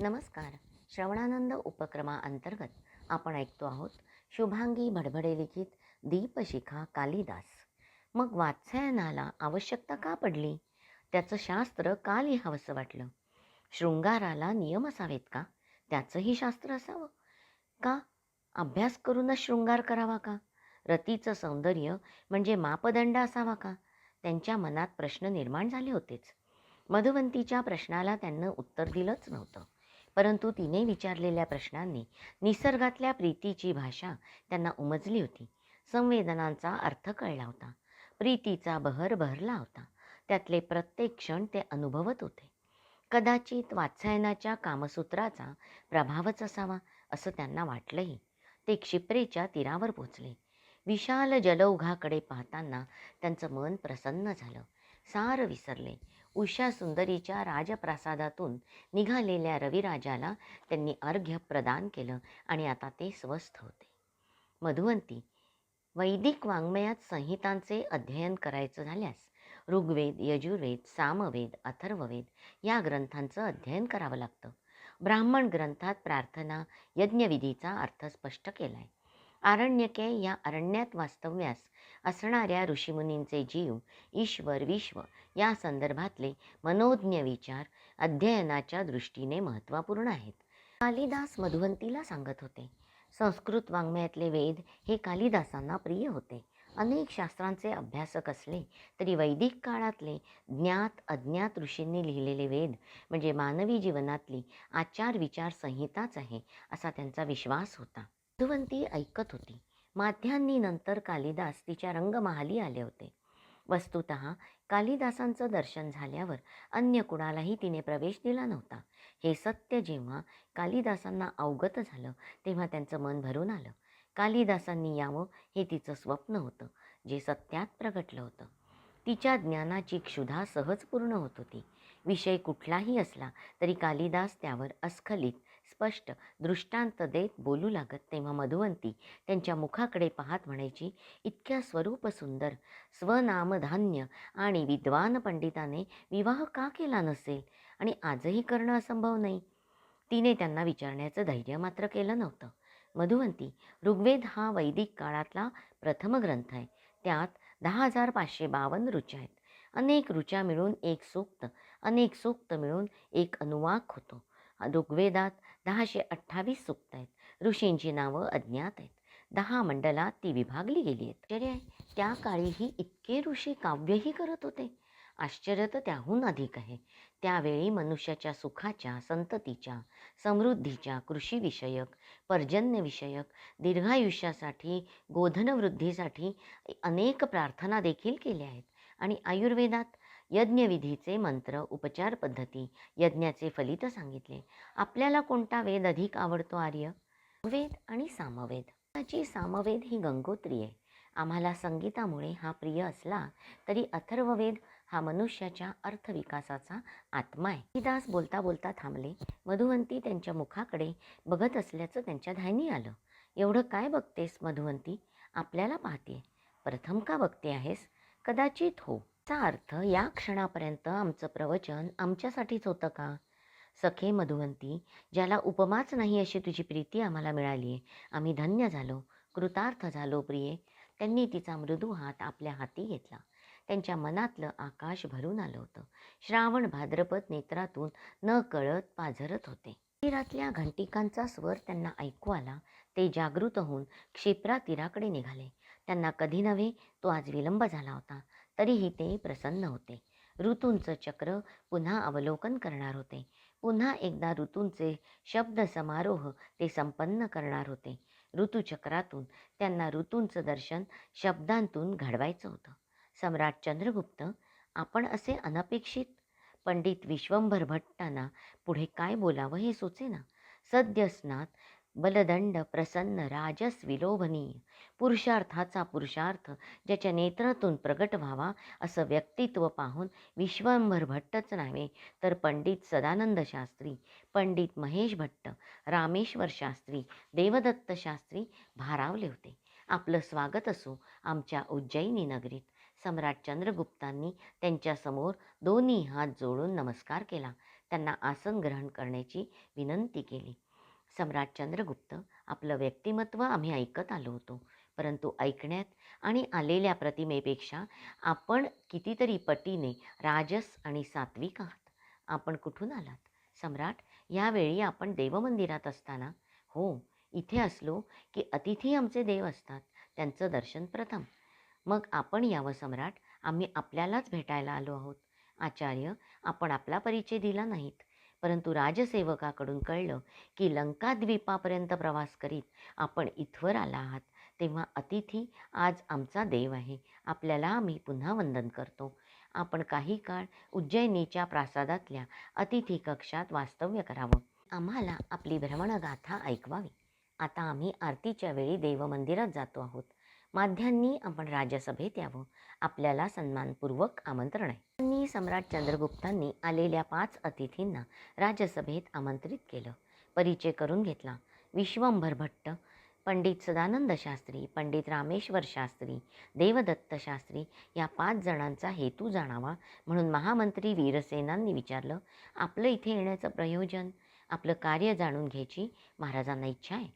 नमस्कार. श्रवणानंद उपक्रमाअंतर्गत आपण ऐकतो आहोत शुभांगी भडभडे लिखित दीपशिखा कालिदास. मग वात्सायनाला आवश्यकता का पडली? त्याचं शास्त्र का लिहावंसं वाटलं? शृंगाराला नियम असावेत का? त्याचंही शास्त्र असावं? का? अभ्यास करूनच शृंगार करावा का? रतीचं सौंदर्य म्हणजे मापदंड असावा का? त्यांच्या मनात प्रश्न निर्माण झाले होतेच. मधुवंतीच्या प्रश्नाला त्यांना उत्तर दिलंच नव्हतं. परंतु तिने विचारलेल्या प्रश्नांनी निसर्गातल्या प्रीतीची भाषा त्यांना उमजली होती. संवेदनांचा अर्थ कळला होता. प्रीतीचा बहर बहरला होता. त्यातले प्रत्येक क्षण ते अनुभवत होते. कदाचित वात्सायनाच्या कामसूत्राचा प्रभावच असावा असं त्यांना वाटलंही. ते क्षिप्रेच्या तीरावर पोचले. विशाल जलौघाकडे पाहताना त्यांचं मन प्रसन्न झालं. सार विसरले. उषा सुंदरीच्या राजप्रासादातून निघालेल्या रविराजाला त्यांनी अर्घ्य प्रदान केलं आणि आता ते स्वस्थ होते. मधुवंती वैदिक वाङ्मयात संहितांचे अध्ययन करायचं झाल्यास ऋग्वेद यजुर्वेद सामवेद अथर्ववेद या ग्रंथांचं अध्ययन करावं लागतं. ब्राह्मण ग्रंथात प्रार्थना यज्ञविधीचा अर्थ स्पष्ट केला आहे आरण्यके या अरण्यात वास्तव्यास असणाऱ्या ऋषीमुनींचे जीव ईश्वर विश्व या संदर्भातले मनोज्ञ विचार अध्ययनाच्या दृष्टीने महत्त्वपूर्ण आहेत. कालिदास मधुवंतीला सांगत होते संस्कृत वाङ्मयातले वेद हे कालिदासांना प्रिय होते. अनेक शास्त्रांचे अभ्यासक असले तरी वैदिक काळातले ज्ञात अज्ञात ऋषींनी लिहिलेले वेद म्हणजे मानवी जीवनातली आचार विचार संहिताच आहे असा त्यांचा विश्वास होता. मधुवंती ऐकत होती. माध्यांनी नंतर कालिदास तिच्या रंगमहाली आले होते. वस्तुत कालिदासांचं दर्शन झाल्यावर अन्य कुणालाही तिने प्रवेश दिला नव्हता. हे सत्य जेव्हा कालिदासांना अवगत झालं तेव्हा त्यांचं मन भरून आलं. कालिदासांनी यावं हे तिचं स्वप्न होतं जे सत्यात प्रगटलं होतं. तिच्या ज्ञानाची क्षुधा सहज पूर्ण होत होती. विषय कुठलाही असला तरी कालिदास त्यावर अस्खलित स्पष्ट दृष्टांत देत बोलू लागत तेव्हा मधुवंती त्यांच्या मुखाकडे पाहत म्हणायची इतक्या स्वरूप सुंदर स्वनामधान्य आणि विद्वान पंडिताने विवाह का केला नसेल? आणि आजही करणं असंभव नाही. तिने त्यांना विचारण्याचं धैर्य मात्र केलं नव्हतं. मधुवंती ऋग्वेद हा वैदिक काळातला प्रथम ग्रंथ आहे. त्यात दहा हजार पाचशे बावन्न ऋचा आहेत. अनेक ऋचा मिळून एक सूक्त अनेक सूक्त मिळून एक अनुवाक होतो. ऋग्वेदात दहाशे अठ्ठावीस सुक्त आहेत. ऋषींची नावं अज्ञात आहेत. दहा मंडलात ती विभागली गेली आहेत. आश्चर्य आहे. त्या काळीही इतके ऋषी काव्यही करत होते. आश्चर्य तर त्याहून अधिक आहे. त्यावेळी मनुष्याच्या सुखाच्या संततीच्या समृद्धीच्या कृषीविषयक पर्जन्यविषयक दीर्घायुष्यासाठी गोधनवृद्धीसाठी अनेक प्रार्थना देखील केल्या आहेत. आणि आयुर्वेदात यज्ञविधीचे मंत्र उपचार पद्धती यज्ञाचे फलित सांगितले. आपल्याला कोणता वेद अधिक आवडतो आर्य? वेद आणि सामवेद. त्याची सामवेद ही गंगोत्री आहे. आम्हाला संगीतामुळे हा प्रिय असला तरी अथर्ववेद हा मनुष्याच्या अर्थविकासाचा आत्मा आहे. हरिदास बोलता बोलता थांबले. मधुवंती त्यांच्या मुखाकडे बघत असल्याचं त्यांच्या ध्यानी आलं. एवढं काय बघतेस मधुवंती? आपल्याला पाहते प्रथम का बघते आहेस? कदाचित हो. याचा अर्थ या क्षणापर्यंत आमचं प्रवचन आमच्यासाठीच होतं का? सखे मधुवंती ज्याला उपमाच नाही अशी तुझी प्रीती आम्हाला मिळाली आहे आम्ही धन्य झालो कृतार्थ झालो प्रिये. त्यांनी तिचा मृदू हात आपल्या हाती घेतला. त्यांच्या मनातलं आकाश भरून आलं होतं. श्रावण भाद्रपद नेत्रातून न कळत पाझरत होते. तीरातल्या घंटिकांचा स्वर त्यांना ऐकू आला. ते जागृत होऊन क्षिप्रा तीराकडे निघाले. त्यांना कधी नव्हे तो आज विलंब झाला होता. तरीही ते प्रसन्न होते. ऋतूंचं चक्र पुन्हा अवलोकन करणार होते. पुन्हा एकदा ऋतूंचे शब्द समारोह ते संपन्न करणार होते. ऋतुचक्रातून त्यांना ऋतूंचं दर्शन शब्दांतून घडवायचं होतं. सम्राट चंद्रगुप्त आपण असे अनपेक्षित? पंडित विश्वंभर भट्टांना पुढे काय बोलावं हे सुचेना सद्यस्नात बलदंड प्रसन्न राजस विलोभनीय पुरुषार्थाचा पुरुषार्थ ज्याच्या नेत्रातून प्रगट व्हावा असं व्यक्तित्व पाहून विश्वंभर भट्टच नव्हे तर पंडित सदानंद शास्त्री पंडित महेश भट्ट रामेश्वर शास्त्री देवदत्त शास्त्री भारावले होते. आपलं स्वागत असो आमच्या उज्जैनी नगरीत. सम्राट चंद्रगुप्तांनी त्यांच्यासमोर दोन्ही हात जोडून नमस्कार केला. त्यांना आसन ग्रहण करण्याची विनंती केली. सम्राट चंद्रगुप्त आपलं व्यक्तिमत्व आम्ही ऐकत आलो होतो. परंतु ऐकण्यात आणि आलेल्या प्रतिमेपेक्षा आपण कितीतरी पटीने राजस आणि सात्विक आहात. आपण कुठून आलात? सम्राट यावेळी आपण देवमंदिरात असताना? हो इथे असलो की अतिथी आमचे देव असतात त्यांचं दर्शन प्रथम. मग आपण यावं सम्राट आम्ही आपल्यालाच भेटायला आलो आहोत. आचार्य आपण आपला परिचय दिला नाहीत. परंतु राजसेवकाकडून कळलं की लंकाद्वीपापर्यंत प्रवास करीत आपण इथवर आला आहात तेव्हा अतिथी आज आमचा देव आहे आपल्याला आम्ही पुन्हा वंदन करतो. आपण काही काळ उज्जैनीच्या प्रासादातल्या अतिथी कक्षात वास्तव्य करावं. आम्हाला आपली भ्रमणगाथा ऐकवावी. आता आम्ही आरतीच्या वेळी देवमंदिरात जातो आहोत. माध्यांनी आपण राज्यसभेत यावं. आपल्याला सन्मानपूर्वक आमंत्रण आहे. त्यांनी सम्राट चंद्रगुप्तांनी आलेल्या पाच अतिथींना राज्यसभेत आमंत्रित केलं. परिचय करून घेतला. विश्वंभर भट्ट पंडित सदानंद शास्त्री पंडित रामेश्वर शास्त्री देवदत्त शास्त्री या पाच जणांचा हेतू जाणावा म्हणून महामंत्री वीरसेनांनी विचारलं आपलं इथे येण्याचं प्रयोजन आपलं कार्य जाणून घ्यायची महाराजांना इच्छा आहे?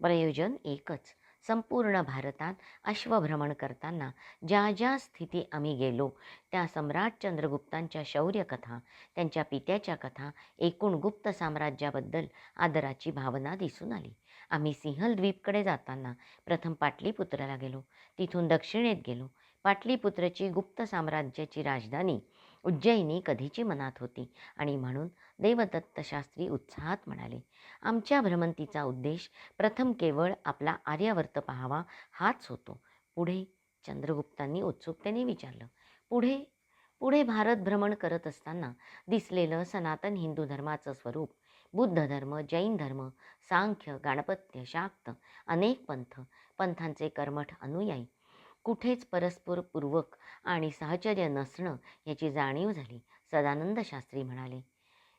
प्रयोजन एकच. संपूर्ण भारतात अश्वभ्रमण करताना ज्या ज्या स्थिती आम्ही गेलो त्या सम्राट चंद्रगुप्तांच्या शौर्यकथा त्यांच्या पित्याच्या कथा एकूण गुप्त साम्राज्याबद्दल आदराची भावना दिसून आली. आम्ही सिंहल द्वीपकडे जाताना प्रथम पाटलीपुत्राला गेलो. तिथून दक्षिणेत गेलो. पाटलीपुत्रची गुप्त साम्राज्याची राजधानी उज्जैनी कधीची मनात होती आणि म्हणून देवदत्त शास्त्री उत्साहात म्हणाले आमच्या भ्रमंतीचा उद्देश प्रथम केवळ आपला आर्यावर्त पाहावा हाच होतो पुढे चंद्रगुप्तांनी उत्सुकतेने विचारलं पुढे पुढे भारत भ्रमण करत असताना दिसलेलं सनातन हिंदू धर्माचं स्वरूप बुद्ध धर्म जैन धर्म सांख्य गाणपत्य शाक्त अनेक पंथ पंथांचे कर्मठ अनुयायी कुठेच परस्परपूर्वक आणि साहचर्य नसणं याची जाणीव झाली सदानंद शास्त्री म्हणाले.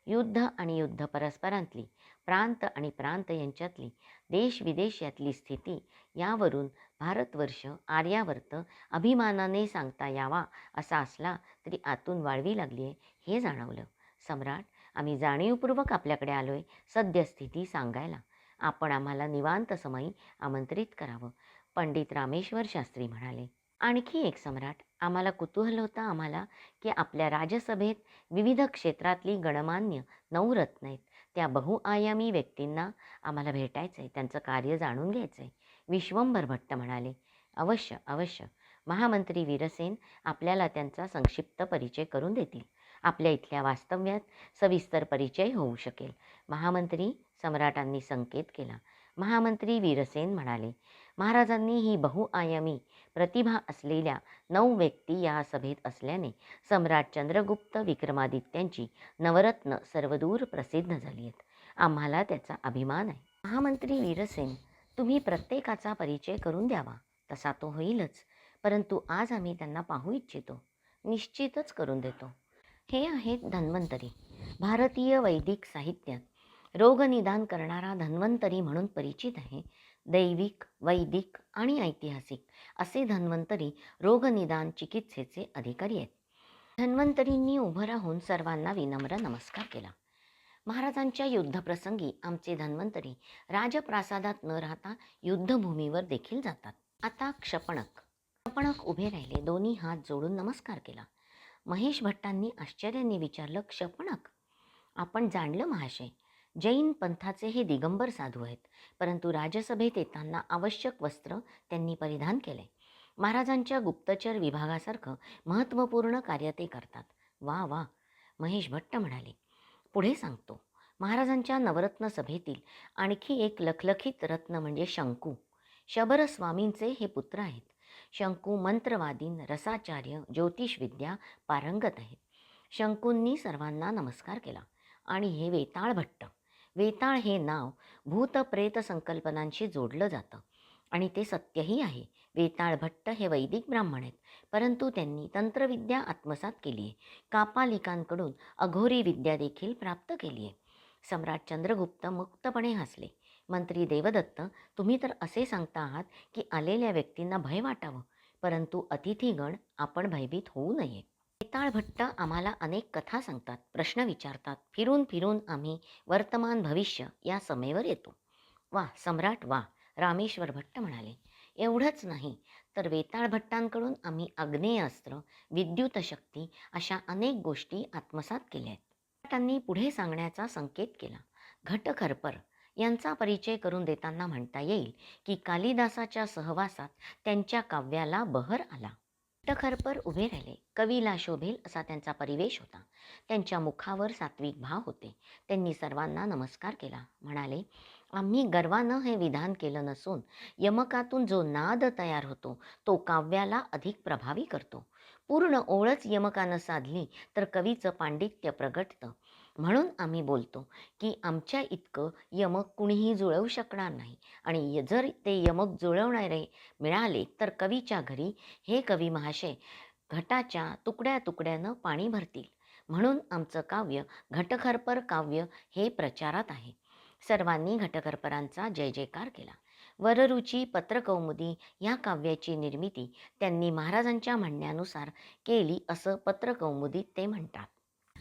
युद्ध आणि युद्ध परस्परांतली प्रांत आणि प्रांत यांच्यातली देश विदेश यातली स्थिती यावरून भारतवर्ष आर्यावर्त अभिमानाने सांगता यावा असा असला तरी आतून वाळवी लागली आहे हे जाणवलं. सम्राट आम्ही जाणीवपूर्वक आपल्याकडे आलो आहे सद्यस्थिती सांगायला. आपण आम्हाला निवांत समयी आमंत्रित करावं. पंडित रामेश्वर शास्त्री म्हणाले. आणखी एक सम्राट आम्हाला कुतूहल होतं आम्हाला की आपल्या राजसभेत विविध क्षेत्रातली गणमान्य नवरत्न आहेत. त्या बहुआयामी व्यक्तींना आम्हाला भेटायचं आहे त्यांचं कार्य जाणून घ्यायचं आहे विश्वंभर भट्ट म्हणाले. अवश्य अवश्य. महामंत्री वीरसेन आपल्याला त्यांचा संक्षिप्त परिचय करून देतील. आपल्या इथल्या वास्तव्यात सविस्तर परिचय होऊ शकेल. महामंत्री सम्राटांनी संकेत केला. महामंत्री वीरसेन म्हणाले. महाराजांनी ही बहुआयामी प्रतिभा असलेल्या नऊ व्यक्ती या सभेत असल्याने सम्राट चंद्रगुप्त विक्रमादित्यांची नवरत्न सर्वदूर प्रसिद्ध झाली आहेत. आम्हाला त्याचा अभिमान आहे. महामंत्री वीरसेन तुम्ही प्रत्येकाचा परिचय करून द्यावा. तसा तो होईलच परंतु आज आम्ही त्यांना पाहू इच्छितो. निश्चितच करून देतो. हे आहेत धन्वंतरी भारतीय वैदिक साहित्यात. रोगनिदान करणारा धन्वंतरी म्हणून परिचित आहे. दैविक वैदिक आणि ऐतिहासिक असे धन्वंतरी रोगनिदान चिकित्सेचे अधिकारी आहेत. धन्वंतरींनी उभं राहून सर्वांना विनम्र नमस्कार केला. महाराजांच्या युद्धप्रसंगी आमचे धन्वंतरी राजप्रासादात न राहता युद्धभूमीवर देखील जातात. आता क्षपणक. क्षपणक उभे राहिले दोन्ही हात जोडून नमस्कार केला. महेश भट्टांनी आश्चर्याने विचारलं क्षपणक? आपण जाणलं महाशय जैन पंथाचे हे दिगंबर साधू आहेत. परंतु राजसभेत येताना आवश्यक वस्त्र त्यांनी परिधान केले. महाराजांच्या गुप्तचर विभागासारखं महत्त्वपूर्ण कार्य ते करतात. वा वा महेश भट्ट म्हणाले. पुढे सांगतो. महाराजांच्या नवरत्न सभेतील आणखी एक लखलखित रत्न म्हणजे शंकू. शबरस्वामींचे हे पुत्र आहेत. शंकू मंत्रवादीन रसाचार्य ज्योतिषविद्या पारंगत आहेत. शंकूंनी सर्वांना नमस्कार केला. आणि हे वेताळ भट्ट वेताळ हे नाव भूत प्रेत संकल्पनांशी जोडलं जातं. आणि ते सत्यही आहे. वेताळ भट्ट हे वैदिक ब्राह्मण आहेत. परंतु त्यांनी तंत्रविद्या आत्मसात केली आहे. कापालिकांकडून अघोरी विद्या देखील प्राप्त केली आहे. सम्राट चंद्रगुप्त मुक्तपणे हसले. मंत्री देवदत्त तुम्ही तर असे सांगता आहात की आलेल्या व्यक्तींना भय वाटावं. परंतु अतिथीगण आपण भयभीत होऊ नये वेताळ भट्ट आम्हाला अनेक कथा सांगतात प्रश्न विचारतात फिरून फिरून आम्ही वर्तमान भविष्य या समेवर येतो. वा सम्राट वा रामेश्वर भट्ट म्हणाले. एवढंच नाही तर वेताळ भट्टांकडून आम्ही आग्नेयास्त्र विद्युत शक्ती अशा अनेक गोष्टी आत्मसात केल्या आहेत. भट्टांनी पुढे सांगण्याचा संकेत केला. घटखरपर यांचा परिचय करून देताना म्हणता येईल की कालिदासाच्या सहवासात त्यांच्या काव्याला बहर आला. टखरपर उभे राहिले. कवीला शोभेल असा त्यांचा परिवेश होता. त्यांच्या मुखावर सात्विक भाव होते. त्यांनी सर्वांना नमस्कार केला. म्हणाले आम्ही गर्वानं हे विधान केलं नसून यमकातून जो नाद तयार होतो तो काव्याला अधिक प्रभावी करतो. पूर्ण ओळच यमकानं साधली तर कवीचं पांडित्य प्रगटतं. म्हणून आम्ही बोलतो की आमच्या इतकं यमक कुणीही जुळवू शकणार नाही. आणि य- जर ते यमक जुळवणारे मिळाले तर कवीच्या घरी हे कवी महाशय घटाच्या तुकड्या तुकड्यानं पाणी भरतील. म्हणून आमचं काव्य घटखरपर काव्य हे प्रचारात आहे. सर्वांनी घटखरपरांचा जय जयकार केला. वररुची पत्रकौमुदी या काव्याची निर्मिती त्यांनी महाराजांच्या म्हणण्यानुसार केली असं पत्रकौमुदीत ते म्हणतात.